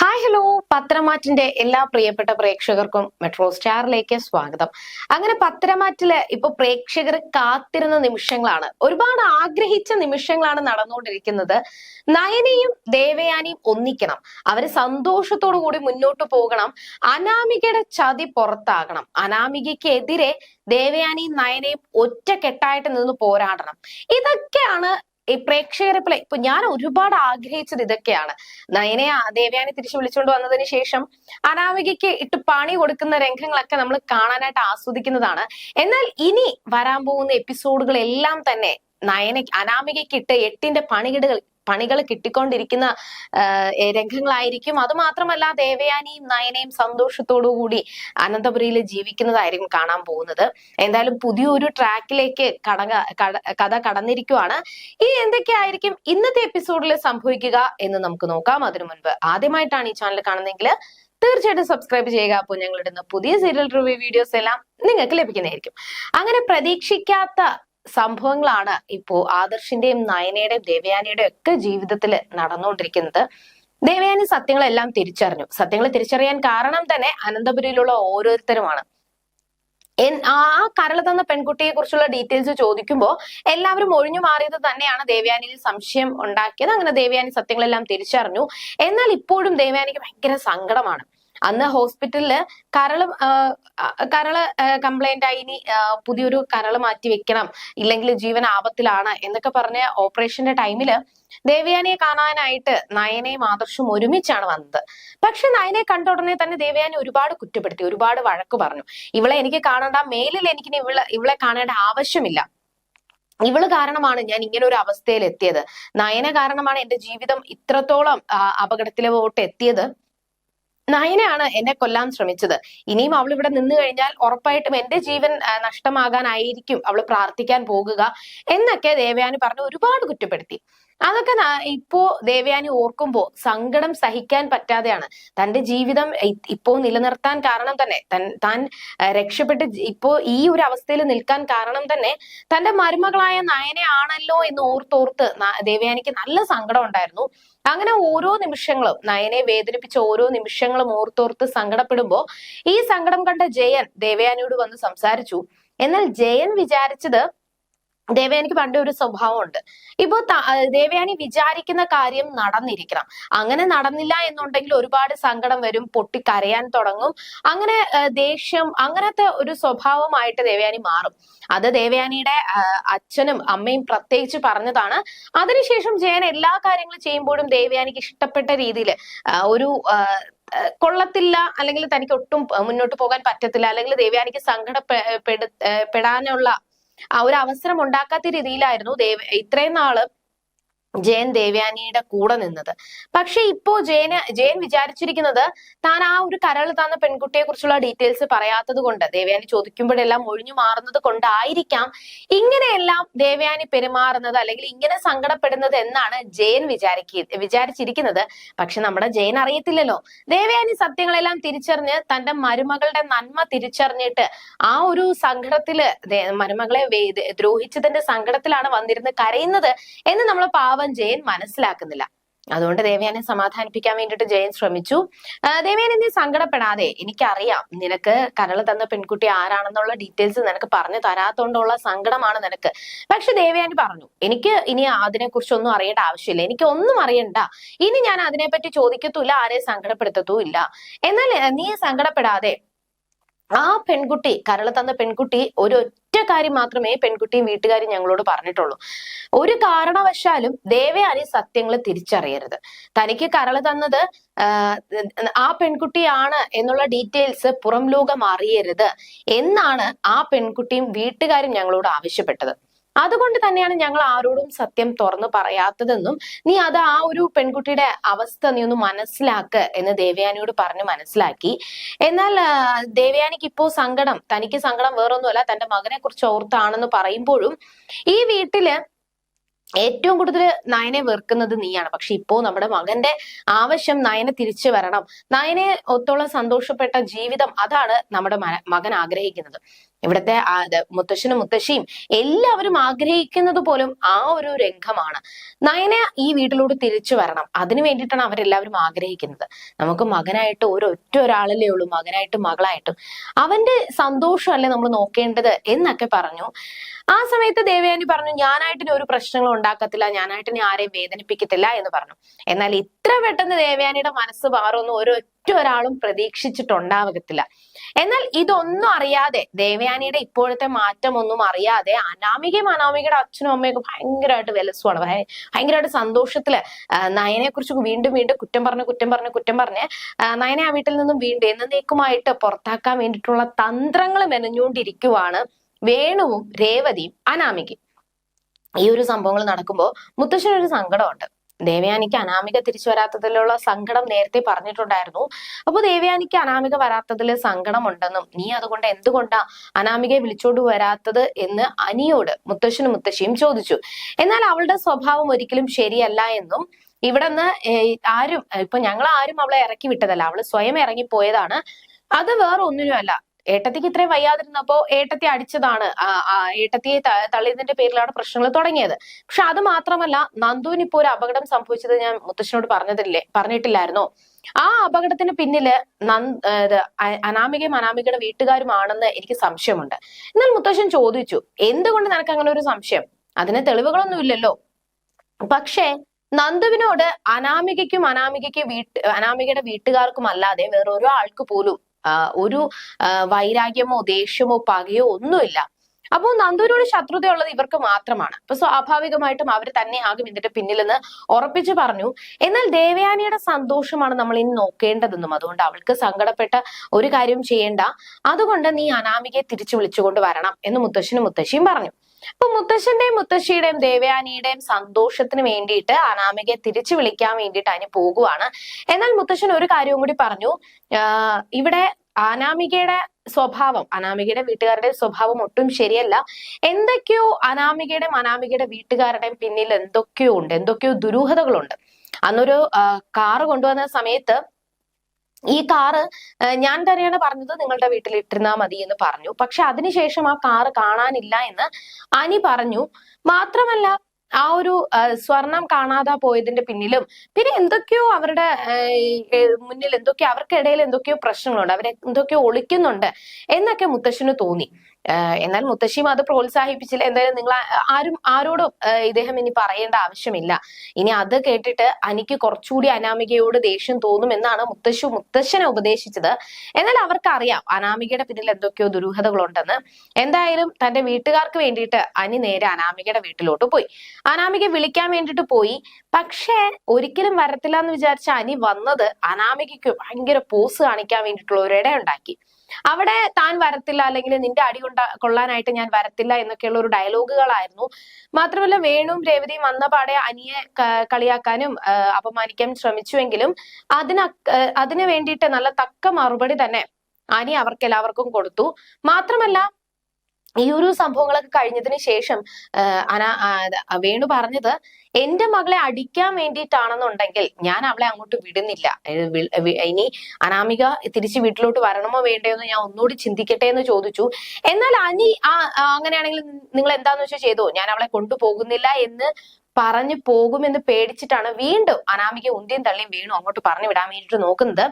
Hi hello പത്രമാറ്റിന്റെ എല്ലാ പ്രിയപ്പെട്ട പ്രേക്ഷകർക്കും മെട്രോ സ്റ്റാറിലേക്ക് സ്വാഗതം. അങ്ങനെ പത്രമാറ്റിൽ ഇപ്പൊ പ്രേക്ഷകർ കാത്തിരുന്ന നിമിഷങ്ങളാണ്. ഒരുപാട് ആഗ്രഹിച്ച നിമിഷങ്ങളാണ് നടന്നുകൊണ്ടിരിക്കുന്നത്. നയനയും ദേവയാനിയും ഒന്നിക്കണം. അവർ സന്തോഷത്തോടു കൂടി മുന്നോട്ട് പോകണം. അനാമികയുടെ ചതി പുറത്താകണം. അനാമികയ്ക്കെതിരെ ദേവയാനിയും നയനയും ഒറ്റക്കെട്ടായിട്ട് നിന്ന് പോരാടണം. ഇതൊക്കെയാണ് ഈ പ്രേക്ഷകരെ ഇപ്പൊ ഞാൻ ഒരുപാട് ആഗ്രഹിച്ചത് ഇതൊക്കെയാണ്. നയനെ ദേവ്യാനെ തിരിച്ചു വിളിച്ചുകൊണ്ട് വന്നതിന് ശേഷം അനാമികയ്ക്ക് ഇട്ട് പണി കൊടുക്കുന്ന രംഗങ്ങളൊക്കെ നമ്മൾ കാണാനായിട്ട് ആസ്വദിക്കുന്നതാണ്. എന്നാൽ ഇനി വരാൻ പോകുന്ന എപ്പിസോഡുകളെല്ലാം തന്നെ നയന അനാമികയ്ക്ക് ഇട്ട് എട്ടിന്റെ പണികിടുകൾ പണികൾ കിട്ടിക്കൊണ്ടിരിക്കുന്ന രംഗങ്ങളായിരിക്കും. അത് മാത്രമല്ല ദേവയാനിയും നയനയും സന്തോഷത്തോടുകൂടി അനന്തപുരിയിൽ ജീവിക്കുന്നതായിരിക്കും കാണാൻ പോകുന്നത്. എന്തായാലും പുതിയൊരു ട്രാക്കിലേക്ക് കടക കഥ കടന്നിരിക്കുവാണ്. ഇനി എന്തൊക്കെയായിരിക്കും ഇന്നത്തെ എപ്പിസോഡിൽ സംഭവിക്കുക എന്ന് നമുക്ക് നോക്കാം. അതിനു മുൻപ് ആദ്യമായിട്ടാണ് ഈ ചാനൽ കാണുന്നതെങ്കിൽ തീർച്ചയായിട്ടും സബ്സ്ക്രൈബ് ചെയ്യുക. അപ്പോൾ ഞങ്ങൾ ഇടുന്ന പുതിയ സീരിയൽ റിവ്യൂ വീഡിയോസ് എല്ലാം നിങ്ങൾക്ക് ലഭിക്കുന്നതായിരിക്കും. അങ്ങനെ പ്രതീക്ഷിക്കാത്ത സംഭവങ്ങളാണ് ഇപ്പോ ആദർശിന്റെയും നയനയുടെയും ദേവയാനിയുടെയും ഒക്കെ ജീവിതത്തിൽ നടന്നുകൊണ്ടിരിക്കുന്നത്. ദേവയാനി സത്യങ്ങളെല്ലാം തിരിച്ചറിഞ്ഞു. സത്യങ്ങൾ തിരിച്ചറിയാൻ കാരണം തന്നെ അനന്തപുരിയിലുള്ള ഓരോരുത്തരുമാണ്. ആ കരൾ തന്ന പെൺകുട്ടിയെ കുറിച്ചുള്ള ഡീറ്റെയിൽസ് ചോദിക്കുമ്പോൾ എല്ലാവരും ഒഴിഞ്ഞു മാറിയത് തന്നെയാണ് ദേവയാനിയിൽ സംശയം ഉണ്ടാക്കിയത്. അങ്ങനെ ദേവയാനി സത്യങ്ങളെല്ലാം തിരിച്ചറിഞ്ഞു. എന്നാൽ ഇപ്പോഴും ദേവയാനിക്ക് ഭയങ്കര സങ്കടമാണ്. അന്ന് ഹോസ്പിറ്റലിൽ കരൾ കരൾ കംപ്ലൈന്റ് ആയി. ഇനി പുതിയൊരു കരൾ മാറ്റി വെക്കണം. ഇല്ലെങ്കിൽ ജീവൻ ആപത്തിലാണ് എന്നൊക്കെ പറഞ്ഞ ഓപ്പറേഷന്റെ ടൈമിൽ ദേവയാനിയെ കാണാനായിട്ട് നയനയും ആദർശും ഒരുമിച്ചാണ് വന്നത്. പക്ഷെ നയനെ കണ്ട ഉടനെ തന്നെ ദേവയാനി ഒരുപാട് കുറ്റപ്പെടുത്തി ഒരുപാട് വഴക്ക് പറഞ്ഞു. ഇവളെ എനിക്ക് കാണേണ്ട മേലിൽ എനിക്ക് ഇവളെ ഇവളെ കാണേണ്ട ആവശ്യമില്ല. ഇവൾ കാരണമാണ് ഞാൻ ഇങ്ങനെ ഒരു അവസ്ഥയിൽ എത്തിയത് നയന കാരണമാണ് എന്റെ ജീവിതം ഇത്രത്തോളം അപകടത്തിലോട്ട് എത്തിയത്. നയനയാണ് എന്നെ കൊല്ലാൻ ശ്രമിച്ചത്. ഇനിയും അവൾ ഇവിടെ നിന്ന് കഴിഞ്ഞാൽ ഉറപ്പായിട്ടും എന്റെ ജീവൻ നഷ്ടമാകാനായിരിക്കും അവൾ പ്രാർത്ഥിക്കാൻ പോകുക എന്നൊക്കെ ദേവയാനി പറഞ്ഞു ഒരുപാട് കുറ്റപ്പെടുത്തി. അതൊക്കെ ഇപ്പോ ദേവയാനി ഓർക്കുമ്പോ സങ്കടം സഹിക്കാൻ പറ്റാതെയാണ്. തന്റെ ജീവിതം ഇപ്പോ നിലനിർത്താൻ കാരണം തന്നെ താൻ രക്ഷപ്പെട്ട് ഇപ്പോ ഈ ഒരു അവസ്ഥയിൽ നിൽക്കാൻ കാരണം തന്നെ തന്റെ മരുമകളായ നയനെ ആണല്ലോ എന്ന് ഓർത്തോർത്ത് ദേവയാനിക്ക് നല്ല സങ്കടം ഉണ്ടായിരുന്നു. അങ്ങനെ ഓരോ നിമിഷങ്ങളും നയനെ വേദനിപ്പിച്ച ഓരോ നിമിഷങ്ങളും ഓർത്തോർത്ത് സങ്കടപ്പെടുമ്പോ ഈ സങ്കടം കണ്ട ജയൻ ദേവയാനിയോട് വന്ന് സംസാരിച്ചു. എന്നാൽ ജയൻ വിചാരിച്ചത് ദേവയാനിക്ക് പണ്ട് ഒരു സ്വഭാവമുണ്ട്. ഇപ്പൊ ദേവയാനി വിചാരിക്കുന്ന കാര്യം നടന്നിരിക്കണം. അങ്ങനെ നടന്നില്ല എന്നുണ്ടെങ്കിൽ ഒരുപാട് സങ്കടം വരും പൊട്ടി കരയാൻ തുടങ്ങും. അങ്ങനെ ദേഷ്യം അങ്ങനത്തെ ഒരു സ്വഭാവമായിട്ട് ദേവയാനി മാറും. അത് ദേവയാനിയുടെ അച്ഛനും അമ്മയും പ്രത്യേകിച്ച് പറഞ്ഞതാണ്. അതിനുശേഷം ജയൻ എല്ലാ കാര്യങ്ങളും ചെയ്യുമ്പോഴും ദേവയാനിക്ക് ഇഷ്ടപ്പെട്ട രീതിയിൽ ഒരു കൊള്ളത്തില്ല അല്ലെങ്കിൽ തനിക്ക് ഒട്ടും മുന്നോട്ട് പോകാൻ പറ്റത്തില്ല അല്ലെങ്കിൽ ദേവയാനിക്ക് സങ്കടപ്പെടാനുള്ള ആ ഒരു അവസരം ഉണ്ടാക്കാത്ത രീതിയിലായിരുന്നു ദേവ ഇത്രയും നാൾ ജയൻ ദേവ്യാനിയുടെ കൂടെ നിന്നത്. പക്ഷെ ഇപ്പോ ജയന് ജയൻ വിചാരിച്ചിരിക്കുന്നത് താൻ ആ ഒരു കരൾ തന്ന പെൺകുട്ടിയെ കുറിച്ചുള്ള ഡീറ്റെയിൽസ് പറയാത്തത് കൊണ്ട് ദേവയാനി ചോദിക്കുമ്പോഴെല്ലാം ഒഴിഞ്ഞു മാറുന്നത് കൊണ്ടായിരിക്കാം ഇങ്ങനെയെല്ലാം ദേവയാനി പെരുമാറുന്നത് അല്ലെങ്കിൽ ഇങ്ങനെ സങ്കടപ്പെടുന്നത് എന്നാണ് ജയൻ വിചാരിക്ക വിചാരിച്ചിരിക്കുന്നത്. പക്ഷെ നമ്മുടെ ജയൻ അറിയത്തില്ലല്ലോ. ദേവയാനി സത്യങ്ങളെല്ലാം തിരിച്ചറിഞ്ഞ് തന്റെ മരുമകളുടെ നന്മ തിരിച്ചറിഞ്ഞിട്ട് ആ ഒരു സങ്കടത്തിൽ മരുമകളെ ദ്രോഹിച്ചതിന്റെ സങ്കടത്തിലാണ് വന്നിരുന്ന് കരയുന്നത് എന്ന് നമ്മൾ പാവ പാവം ജയൻ മനസ്സിലാക്കുന്നില്ല. അതുകൊണ്ട് ദേവയാനെ സമാധാനിപ്പിക്കാൻ വേണ്ടിയിട്ട് ജയൻ ശ്രമിച്ചു. ദേവയാനെ നീ സങ്കടപ്പെടാതെ എനിക്കറിയാം നിനക്ക് കരൾ തന്ന പെൺകുട്ടി ആരാണെന്നുള്ള ഡീറ്റെയിൽസ് നിനക്ക് പറഞ്ഞു തരാത്തോണ്ടുള്ള സങ്കടമാണ് നിനക്ക്. പക്ഷെ ദേവയാനി പറഞ്ഞു എനിക്ക് ഇനി അതിനെ കുറിച്ചൊന്നും അറിയേണ്ട ആവശ്യമില്ല. എനിക്ക് ഒന്നും അറിയണ്ട. ഇനി ഞാൻ അതിനെപ്പറ്റി ചോദിക്കത്തൂല്ല ആരെ സങ്കടപ്പെടുത്തത്തുമില്ല. എന്നാൽ നീ സങ്കടപ്പെടാതെ ആ പെൺകുട്ടി കരൾ തന്ന പെൺകുട്ടി ഒരു കാര്യം മാത്രമേ പെൺകുട്ടിയും വീട്ടുകാരും ഞങ്ങളോട് പറഞ്ഞിട്ടുള്ളൂ. ഒരു കാരണവശാലും ദേവയാനി സത്യങ്ങൾ തിരിച്ചറിയരുത്. തനിക്ക് കരൾ തന്നത് ആ പെൺകുട്ടിയാണ് എന്നുള്ള ഡീറ്റെയിൽസ് പുറം ലോകം അറിയരുത് എന്നാണ് ആ പെൺകുട്ടിയും വീട്ടുകാരും ഞങ്ങളോട് ആവശ്യപ്പെട്ടത്. അതുകൊണ്ട് തന്നെയാണ് ഞങ്ങൾ ആരോടും സത്യം തുറന്നു പറയാത്തതെന്നും നീ അത് ആ ഒരു പെൺകുട്ടിയുടെ അവസ്ഥ നീ ഒന്ന് മനസ്സിലാക്ക് എന്ന് ദേവയാനിയോട് പറഞ്ഞ് മനസ്സിലാക്കി. എന്നാൽ ദേവയാനിക്ക് ഇപ്പോ സങ്കടം തനിക്ക് സങ്കടം വേറൊന്നുമല്ല തന്റെ മകനെ കുറിച്ച് ഓർത്താണെന്ന് പറയുമ്പോഴും ഈ വീട്ടിൽ ഏറ്റവും കൂടുതൽ നയനെ വെറുക്കുന്നത് നീയാണ്. പക്ഷെ ഇപ്പോ നമ്മുടെ മകന്റെ ആവശ്യം നയനെ തിരിച്ചു വരണം. നയനെ ഒത്തോളം സന്തോഷപ്പെട്ട ജീവിതം അതാണ് നമ്മുടെ മകൻ ആഗ്രഹിക്കുന്നത്. ഇവിടുത്തെ മുത്തശ്ശനും മുത്തശ്ശിയും എല്ലാവരും ആഗ്രഹിക്കുന്നത് പോലും ആ ഒരു രംഗമാണ്. നയന ഈ വീട്ടിലോട്ട് തിരിച്ചു വരണം. അതിനു വേണ്ടിയിട്ടാണ് അവരെല്ലാവരും ആഗ്രഹിക്കുന്നത്. നമുക്ക് മകനായിട്ട് ഒരൊറ്റ ഒരാളല്ലേ ഉള്ളൂ മകനായിട്ടും മകളായിട്ടും. അവന്റെ സന്തോഷമല്ലേ നമ്മൾ നോക്കേണ്ടത് എന്നൊക്കെ പറഞ്ഞു. ആ സമയത്ത് ദേവയാനി പറഞ്ഞു ഞാനായിട്ട് ഇനി ഒരു പ്രശ്നങ്ങളും ഉണ്ടാക്കത്തില്ല ഞാനായിട്ടിനെ ആരെയും വേദനിപ്പിക്കത്തില്ല എന്ന് പറഞ്ഞു. എന്നാൽ ഇത്ര പെട്ടെന്ന് ദേവയാനിയുടെ മനസ്സ് മാറുമെന്ന് ഒരൊറ്റ ഒരാളും പ്രതീക്ഷിച്ചിട്ടുണ്ടാവത്തില്ല. എന്നാൽ ഇതൊന്നും അറിയാതെ ദേവയാനിയുടെ ഇപ്പോഴത്തെ മാറ്റം ഒന്നും അറിയാതെ അനാമികയും അനാമികയുടെ അച്ഛനും അമ്മയൊക്കെ ഭയങ്കരമായിട്ട് വിലസുവാണ്. ഭയങ്കരമായിട്ട് സന്തോഷത്തിൽ നയനെ കുറിച്ച് വീണ്ടും വീണ്ടും കുറ്റം പറഞ്ഞ് കുറ്റം പറഞ്ഞ് കുറ്റം പറഞ്ഞ് നയനെ ആ വീട്ടിൽ നിന്നും വീണ്ടും എന്നേക്കുമായിട്ട് പുറത്താക്കാൻ വേണ്ടിയിട്ടുള്ള തന്ത്രങ്ങൾ മെനഞ്ഞുകൊണ്ടിരിക്കുവാണ് വേണുവും രേവതിയും അനാമികയും. ഈ ഒരു സംഭവങ്ങൾ നടക്കുമ്പോൾ മുത്തശ്ശനൊരു സങ്കടമുണ്ട്. ദേവയാനിക്ക് അനാമിക തിരിച്ചു വരാത്തതിലുള്ള സങ്കടം നേരത്തെ പറഞ്ഞിട്ടുണ്ടായിരുന്നു. അപ്പൊ ദേവയാനിക്ക് അനാമിക വരാത്തതിൽ സങ്കടമുണ്ടെന്നും നീ അതുകൊണ്ട് എന്തുകൊണ്ടാ അനാമികയെ വിളിച്ചോണ്ട് വരാത്തത്? എന്ന് അനിയോട് മുത്തശ്ശനും മുത്തശ്ശിയും ചോദിച്ചു. എന്നാൽ അവളുടെ സ്വഭാവം ഒരിക്കലും ശരിയല്ല എന്നും ഇവിടെ നിന്ന് ആരും ഇപ്പൊ ഞങ്ങൾ ആരും അവളെ ഇറക്കി വിട്ടതല്ല. അവൾ സ്വയം ഇറങ്ങി പോയതാണ് അത് വേറെ ഒന്നിനുമല്ല ഏട്ടത്തിക്ക് ഇത്രയും വയ്യാതിരുന്നപ്പോ ഏട്ടത്തി അടിച്ചതാണ്. ഏട്ടത്തിയെ തള്ളിയതിന്റെ പേരിലാണ് പ്രശ്നങ്ങൾ തുടങ്ങിയത്. പക്ഷെ അത് മാത്രമല്ല നന്ദുവിന് ഇപ്പോ ഒരു അപകടം സംഭവിച്ചത് ഞാൻ മുത്തശ്ശനോട് പറഞ്ഞതില്ലേ പറഞ്ഞിട്ടില്ലായിരുന്നോ? ആ അപകടത്തിന് പിന്നിൽ അനാമികയും അനാമികയുടെ വീട്ടുകാരുമാണെന്ന് എനിക്ക് സംശയമുണ്ട്. എന്നാൽ മുത്തശ്ശൻ ചോദിച്ചു എന്തുകൊണ്ട് നിനക്ക് അങ്ങനെ ഒരു സംശയം? അതിന് തെളിവുകളൊന്നുമില്ലല്ലോ പക്ഷേ നന്ദുവിനോട് അനാമികയ്ക്കും അനാമികയ്ക്ക് വീട്ട് അനാമികയുടെ വീട്ടുകാർക്കും അല്ലാതെ വേറെ ഒരാൾക്ക് പോലും ഒരു വൈരാഗ്യമോ ദേഷ്യമോ പകയോ ഒന്നുമില്ല. അപ്പോൾ നന്ദുവിനോട് ശത്രുതയുള്ളത് ഇവർക്ക് മാത്രമാണ്. അപ്പൊ സ്വാഭാവികമായിട്ടും അവർ തന്നെ ആകും ഇതിന്റെ പിന്നിലെന്ന് ഉറപ്പിച്ചു പറഞ്ഞു. എന്നാൽ ദേവയാനിയുടെ സന്തോഷമാണ് നമ്മൾ ഇനി നോക്കേണ്ടതെന്നും അതുകൊണ്ട് അവൾക്ക് സങ്കടപ്പെട്ട ഒരു കാര്യം ചെയ്യേണ്ട. അതുകൊണ്ട് നീ അനാമികയെ തിരിച്ചു വിളിച്ചുകൊണ്ട് വരണം എന്ന് മുത്തശ്ശനും മുത്തശ്ശിയും പറഞ്ഞു. അപ്പൊ മുത്തശ്ശന്റെയും മുത്തശ്ശിയുടെയും ദേവയാനിയുടെയും സന്തോഷത്തിന് വേണ്ടിയിട്ട് അനാമികയെ തിരിച്ചു വിളിക്കാൻ വേണ്ടിയിട്ട് അതിന് പോകുവാണ്. എന്നാൽ മുത്തശ്ശൻ ഒരു കാര്യവും കൂടി പറഞ്ഞു. ഇവിടെ അനാമികയുടെ സ്വഭാവം അനാമികയുടെ വീട്ടുകാരുടെ സ്വഭാവം ഒട്ടും ശരിയല്ല. എന്തൊക്കെയോ അനാമികയുടെയും അനാമികയുടെ വീട്ടുകാരുടെയും പിന്നിൽ എന്തൊക്കെയോ ഉണ്ട് എന്തൊക്കെയോ ദുരൂഹതകളുണ്ട്. അന്നൊരു കാറ് കൊണ്ടുവന്ന സമയത്ത് ഈ കാറ് ഞാൻ തന്നെയാണ് പറഞ്ഞത് നിങ്ങളുടെ വീട്ടിൽ ഇട്ടിരുന്നാ മതി എന്ന് പറഞ്ഞു. പക്ഷെ അതിനുശേഷം ആ കാറ് കാണാനില്ല എന്ന് അനി പറഞ്ഞു. മാത്രമല്ല ആ ഒരു സ്വർണം കാണാതെ പോയതിന്റെ പിന്നിലും പിന്നെ എന്തൊക്കെയോ അവരുടെ മുന്നിൽ എന്തൊക്കെയോ അവർക്കിടയിൽ എന്തൊക്കെയോ പ്രശ്നങ്ങളുണ്ട്. അവരെ എന്തൊക്കെയോ ഒളിക്കുന്നുണ്ട് എന്നൊക്കെ മുത്തശ്ശന് തോന്നി. എന്നാൽ മുത്തശ്ശിയും അത് പ്രോത്സാഹിപ്പിച്ചില്ല. എന്തായാലും നിങ്ങൾ ആരും ആരോടും ഇദ്ദേഹം ഇനി പറയേണ്ട ആവശ്യമില്ല. ഇനി അത് കേട്ടിട്ട് അനിക്ക് കുറച്ചുകൂടി അനാമികയോട് ദേഷ്യം തോന്നും എന്നാണ് മുത്തശ്ശു മുത്തശ്ശനെ ഉപദേശിച്ചത്. എന്നാൽ അവർക്കറിയാം അനാമികയുടെ പിന്നിൽ എന്തൊക്കെയോ ദുരൂഹതകളുണ്ടെന്ന്. എന്തായാലും തന്റെ വീട്ടുകാർക്ക് വേണ്ടിയിട്ട് അനി നേരെ അനാമികയുടെ വീട്ടിലോട്ട് പോയി. അനാമിക വിളിക്കാൻ വേണ്ടിയിട്ട് പോയി. പക്ഷേ ഒരിക്കലും വരത്തില്ല എന്ന് വിചാരിച്ച അനി വന്നത് അനാമികയ്ക്ക് ഭയങ്കര പോസ് കാണിക്കാൻ വേണ്ടിയിട്ടുള്ള ഒരു ഇടയുണ്ടാക്കി. അവിടെ താൻ വരത്തില്ല അല്ലെങ്കിൽ നിന്റെ അടി കൊണ്ട കൊള്ളാനായിട്ട് ഞാൻ വരത്തില്ല എന്നൊക്കെയുള്ള ഒരു ഡയലോഗുകളായിരുന്നു. മാത്രമല്ല വേണുവും രേവതിയും വന്ന പാടെ അനിയെ കളിയാക്കാനും അപമാനിക്കാൻ ശ്രമിച്ചുവെങ്കിലും അതിന് അതിന് വേണ്ടിയിട്ട് നല്ല തക്ക മറുപടി തന്നെ അനി അവർക്ക് എല്ലാവർക്കും കൊടുത്തു. മാത്രമല്ല ഈ ഒരു സംഭവങ്ങളൊക്കെ കഴിഞ്ഞതിന് ശേഷം അന വേണു പറഞ്ഞത് എന്റെ മകളെ അടിക്കാൻ വേണ്ടിയിട്ടാണെന്നുണ്ടെങ്കിൽ ഞാൻ അവളെ അങ്ങോട്ട് വിടുന്നില്ല. ഇനി അനാമിക തിരിച്ച് വീട്ടിലോട്ട് വരണമോ വേണ്ടയോ എന്ന് ഞാൻ ഒന്നുകൂടി ചിന്തിക്കട്ടെ എന്ന് ചോദിച്ചു. എന്നാൽ അനി ആ, അങ്ങനെയാണെങ്കിൽ നിങ്ങൾ എന്താന്ന് വെച്ചാൽ ചെയ്തോ? ഞാൻ അവളെ കൊണ്ടുപോകുന്നില്ല എന്ന് പറഞ്ഞു പോകുമെന്ന് പേടിച്ചിട്ടാണ് വീണ്ടും അനാമിക ഉന്തിയും തള്ളിയും വീണു അങ്ങോട്ട് പറഞ്ഞു വിടാൻ വേണ്ടിയിട്ട് നോക്കുന്നത്.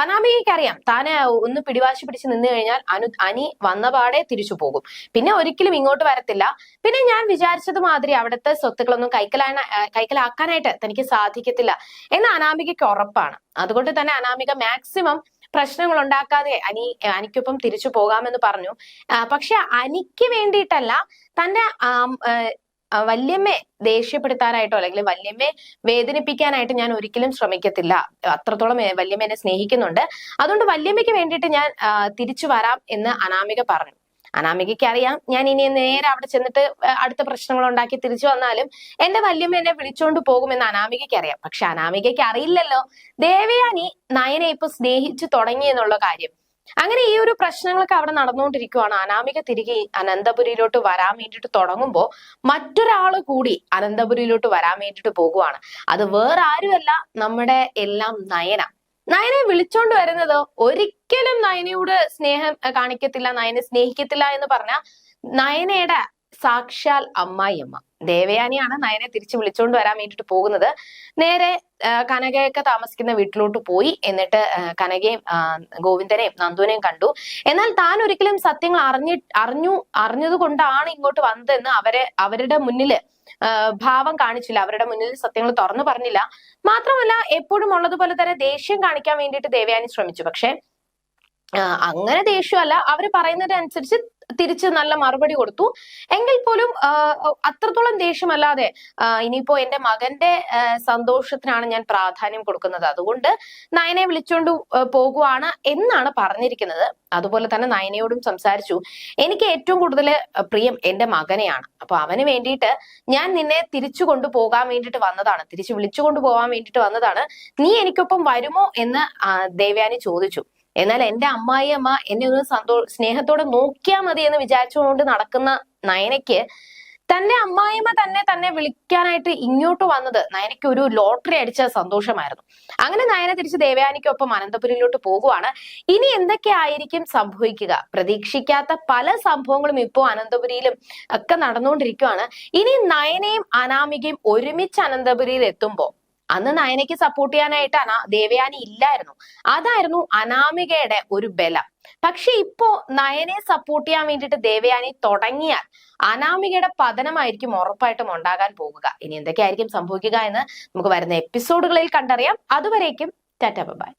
അനാമികയ്ക്ക് അറിയാം താനെ ഒന്ന് പിടിവാശി പിടിച്ച് നിന്ന് കഴിഞ്ഞാൽ അനു അനി വന്ന പാടെ തിരിച്ചു പോകും. പിന്നെ ഒരിക്കലും ഇങ്ങോട്ട് വരത്തില്ല. പിന്നെ ഞാൻ വിചാരിച്ചത് മാതിരി അവിടുത്തെ സ്വത്തുക്കളൊന്നും കൈക്കലാ കൈക്കലാക്കാനായിട്ട് തനിക്ക് സാധിക്കത്തില്ല. എന്ന് അനാമികയ്ക്ക് ഉറപ്പാണ്. അതുകൊണ്ട് തന്നെ അനാമിക മാക്സിമം പ്രശ്നങ്ങൾ ഉണ്ടാക്കാതെ അനി അനിക്കൊപ്പം തിരിച്ചു പോകാമെന്ന് പറഞ്ഞു. പക്ഷെ അനിക്ക് വേണ്ടിയിട്ടല്ല തന്റെ വല്യമ്മയെ ദേഷ്യപ്പെടുത്താനായിട്ടോ അല്ലെങ്കിൽ വല്യമ്മയെ വേദനിപ്പിക്കാനായിട്ട് ഞാൻ ഒരിക്കലും ശ്രമിക്കത്തില്ല. അത്രത്തോളം വല്യമ്മ എന്നെ സ്നേഹിക്കുന്നുണ്ട്. അതുകൊണ്ട് വല്യമ്മയ്ക്ക് വേണ്ടിയിട്ട് ഞാൻ തിരിച്ചു വരാം എന്ന് അനാമിക പറഞ്ഞു. അനാമികയ്ക്ക് അറിയാം ഞാൻ ഇനി നേരെ അവിടെ ചെന്നിട്ട് അടുത്ത പ്രശ്നങ്ങൾ ഉണ്ടാക്കി തിരിച്ചു വന്നാലും എന്റെ വല്യമ്മ എന്നെ വിളിച്ചോണ്ട് പോകുമെന്ന് അനാമികയ്ക്ക് അറിയാം പക്ഷെ അനാമികയ്ക്ക് അറിയില്ലല്ലോ. ദേവയാനി നയനെ ഇപ്പൊ സ്നേഹിച്ചു തുടങ്ങി എന്നുള്ള കാര്യം. അങ്ങനെ ഈ ഒരു പ്രശ്നങ്ങളൊക്കെ അവിടെ നടന്നുകൊണ്ടിരിക്കുവാണ്. അനാമിക തിരികെ അനന്തപുരിയിലോട്ട് വരാൻ വേണ്ടിയിട്ട് തുടങ്ങുമ്പോൾ മറ്റൊരാൾ കൂടി അനന്തപുരിയിലോട്ട് വരാൻ വേണ്ടിയിട്ട് പോകുവാണ്. അത് വേറെ ആരുമല്ല നമ്മുടെ എല്ലാം നയന. നയനെ വിളിച്ചോണ്ട് വരുന്നത് ഒരിക്കലും നയനയോട് സ്നേഹം കാണിക്കത്തില്ല നയനെ സ്നേഹിക്കത്തില്ല എന്ന് പറഞ്ഞ നയനയുടെ സാക്ഷാൽ അമ്മായിയമ്മ. ദേവയാനിയാണ് നയനെ തിരിച്ചു വിളിച്ചുകൊണ്ട് വരാൻ വേണ്ടിയിട്ട് പോകുന്നത്. നേരെ കനകയൊക്കെ താമസിക്കുന്ന വീട്ടിലോട്ട് പോയി. എന്നിട്ട് കനകയും ഗോവിന്ദനെയും നന്ദുവിനെയും കണ്ടു. എന്നാൽ താൻ ഒരിക്കലും സത്യങ്ങൾ അറിഞ്ഞി അറിഞ്ഞു അറിഞ്ഞത് കൊണ്ടാണ് ഇങ്ങോട്ട് വന്നതെന്ന് അവരെ അവരുടെ മുന്നിൽ ഭാവം കാണിച്ചില്ല. അവരുടെ മുന്നിൽ സത്യങ്ങൾ തുറന്നു പറഞ്ഞില്ല. മാത്രമല്ല എപ്പോഴും ഉള്ളതുപോലെ തന്നെ ദേഷ്യം കാണിക്കാൻ വേണ്ടിയിട്ട് ദേവയാനി ശ്രമിച്ചു. പക്ഷെ അങ്ങനെ ദേഷ്യമല്ല. അവർ പറയുന്നതിനനുസരിച്ച് തിരിച്ച് നല്ല മറുപടി കൊടുത്തു. എങ്കിൽ പോലും അത്രത്തോളം ദേഷ്യമല്ലാതെ ഇനിയിപ്പോ എന്റെ മകന്റെ സന്തോഷത്തിനാണ് ഞാൻ പ്രാധാന്യം കൊടുക്കുന്നത്. അതുകൊണ്ട് നയനെ വിളിച്ചോണ്ട് ആ, പോകുവാണ് എന്നാണ് പറഞ്ഞിരിക്കുന്നത്. അതുപോലെ തന്നെ നയനയോടും സംസാരിച്ചു. എനിക്ക് ഏറ്റവും കൂടുതൽ പ്രിയം എന്റെ മകനെയാണ്. അപ്പൊ അവന് വേണ്ടിയിട്ട് ഞാൻ നിന്നെ തിരിച്ചു കൊണ്ടുപോകാൻ വേണ്ടിയിട്ട് വന്നതാണ്. തിരിച്ചു വിളിച്ചു കൊണ്ടുപോകാൻ വേണ്ടിയിട്ട് വന്നതാണ്. നീ എനിക്കൊപ്പം വരുമോ എന്ന് ദേവയാനി ചോദിച്ചു. എന്നാൽ എന്റെ അമ്മായി അമ്മ എന്നെ ഒന്ന് സന്തോ സ്നേഹത്തോടെ നോക്കിയാൽ മതി എന്ന് വിചാരിച്ചുകൊണ്ട് നടക്കുന്ന നയനയ്ക്ക് തന്റെ അമ്മായിമ്മ തന്നെ തന്നെ വിളിക്കാനായിട്ട് ഇങ്ങോട്ട് വന്നത് നയനയ്ക്ക് ഒരു ലോട്ടറി അടിച്ച സന്തോഷമായിരുന്നു. അങ്ങനെ നയന തിരിച്ച് ദേവയാനിക്കൊപ്പം അനന്തപുരിയിലോട്ട് പോകുവാണ്. ഇനി എന്തൊക്കെ ആയിരിക്കും സംഭവിക്കുക? പ്രതീക്ഷിക്കാത്ത പല സംഭവങ്ങളും ഇപ്പോൾ അനന്തപുരിയിലും ഒക്കെ നടന്നുകൊണ്ടിരിക്കുകയാണ് ഇനി നയനയും അനാമികയും ഒരുമിച്ച് അനന്തപുരിയിൽ എത്തുമ്പോൾ അന്ന് നയനയ്ക്ക് സപ്പോർട്ട് ചെയ്യാനായിട്ട് അനാ ദേവയാനി ഇല്ലായിരുന്നു. അതായിരുന്നു അനാമികയുടെ ഒരു ബലം. പക്ഷെ ഇപ്പോ നയനെ സപ്പോർട്ട് ചെയ്യാൻ വേണ്ടിയിട്ട് ദേവയാനി തുടങ്ങിയാൽ അനാമികയുടെ പതനമായിരിക്കും ഉറപ്പായിട്ടും ഉണ്ടാകാൻ പോകുക. ഇനി എന്തൊക്കെയായിരിക്കും സംഭവിക്കുക എന്ന് നമുക്ക് വരുന്ന എപ്പിസോഡുകളിൽ കണ്ടറിയാം. അതുവരേക്കും ടാറ്റ ബൈ.